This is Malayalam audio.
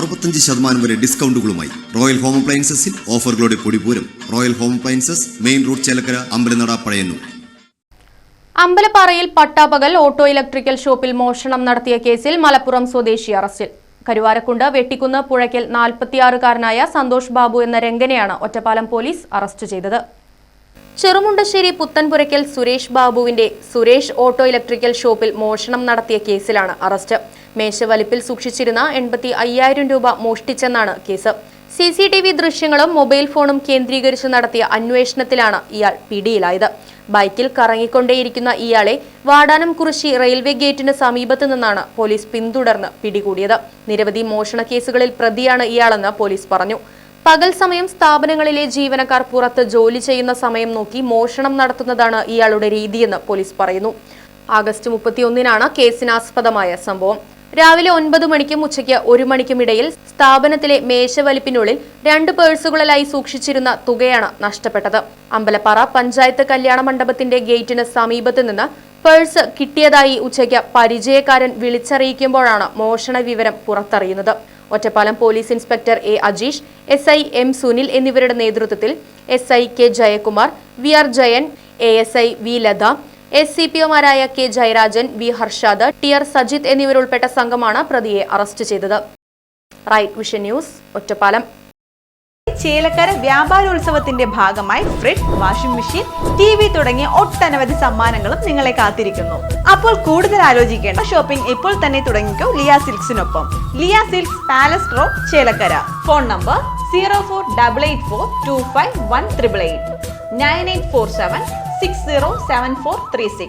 അറുപത്തഞ്ച് ശതമാനം വരെ ഡിസ്കൗണ്ടുകളുമായി റോയൽ ഹോം അപ്ലയൻസസിൽ ഓഫറുകളുടെ പൊടിപൂരം royal home appliances main road Chelakkara അമ്പലനട പഴയന്നൂർ. അമ്പലപ്പാറയിൽ പട്ടാപകൽ ഓട്ടോ ഇലക്ട്രിക്കൽ ഷോപ്പിൽ മോഷണം നടത്തിയ കേസിൽ മലപ്പുറം സ്വദേശി അറസ്റ്റിൽ. കരുവാരക്കുണ്ട് വെട്ടിക്കുന്ന് പുഴയ്ക്കൽ നാൽപ്പത്തിയാറുകാരനായ സന്തോഷ് ബാബു എന്ന രംഗനെയാണ് ഒറ്റപ്പാലം പോലീസ് അറസ്റ്റ് ചെയ്തത്. ചെറുമുണ്ടശ്ശേരി പുത്തൻപുരയ്ക്കൽ സുരേഷ് ബാബുവിന്റെ സുരേഷ് ഓട്ടോ ഇലക്ട്രിക്കൽ ഷോപ്പിൽ മോഷണം നടത്തിയ കേസിലാണ് അറസ്റ്റ്. മേശവലിപ്പിൽ സൂക്ഷിച്ചിരുന്ന എൺപത്തി അയ്യായിരം രൂപ മോഷ്ടിച്ചെന്നാണ് case. C C T V ദൃശ്യങ്ങളും മൊബൈൽ ഫോണും കേന്ദ്രീകരിച്ച് നടത്തിയ അന്വേഷണത്തിലാണ് ഇയാൾ പിടിയിലായത്. ബൈക്കിൽ കറങ്ങിക്കൊണ്ടേയിരിക്കുന്ന ഇയാളെ വാടാനം കുറിശി റെയിൽവേ ഗേറ്റിന് സമീപത്തു നിന്നാണ് പോലീസ് പിന്തുടർന്ന് പിടികൂടിയത്. നിരവധി മോഷണ കേസുകളിൽ പ്രതിയാണ് ഇയാളെന്ന് പോലീസ് പറഞ്ഞു. പകൽ സമയം സ്ഥാപനങ്ങളിലെ ജീവനക്കാർ പുറത്ത് ജോലി ചെയ്യുന്ന സമയം നോക്കി മോഷണം നടത്തുന്നതാണ് ഇയാളുടെ രീതിയെന്ന് പോലീസ് പറയുന്നു. ആഗസ്റ്റ് മുപ്പത്തിയൊന്നിനാണ് കേസിനാസ്പദമായ സംഭവം. രാവിലെ ഒൻപത് മണിക്കും ഉച്ചയ്ക്ക് ഒരു മണിക്കും ഇടയിൽ സ്ഥാപനത്തിലെ മേശവലിപ്പിനുള്ളിൽ രണ്ട് പേഴ്സുകളിലായി സൂക്ഷിച്ചിരുന്ന തുകയാണ് നഷ്ടപ്പെട്ടത്. അമ്പലപ്പാറ പഞ്ചായത്ത് കല്യാണ മണ്ഡപത്തിന്റെ ഗേറ്റിന് സമീപത്ത് നിന്ന് പേഴ്സ് കിട്ടിയതായി ഉച്ചയ്ക്ക് പരിചയക്കാരൻ വിളിച്ചറിയിക്കുമ്പോഴാണ് മോഷണ വിവരം പുറത്തറിയുന്നത്. Ottapalam police inspector A Ajeesh S I M Sunil എന്നിവരുടെ നേതൃത്വത്തിൽ S I K Jayakumar V R Jayan A S I V Latha S C P ഒമാരായ K Jayarajan V Harshad T R Sajith എന്നിവരുൾപ്പെട്ട സംഘമാണ് പ്രതിയെ അറസ്റ്റ് ചെയ്തത്. Right vision news Ottapalam. Chelakkara വ്യാപാരോത്സവത്തിന്റെ ഭാഗമായി fridge washing machine T V തുടങ്ങിയ ഒട്ടനവധി സമ്മാനങ്ങളും നിങ്ങളെ കാത്തിരിക്കുന്നു. അപ്പോൾ കൂടുതൽ ആലോചിക്കേണ്ട ഷോപ്പിംഗ് ഇപ്പോൾ തന്നെ തുടങ്ങിക്കോ Liya സിൽക്സിനൊപ്പം. Liya silks palace road Chelakkara. Phone number zero four double eight four two five one triple eight. Nine eight four seven six zero seven four three six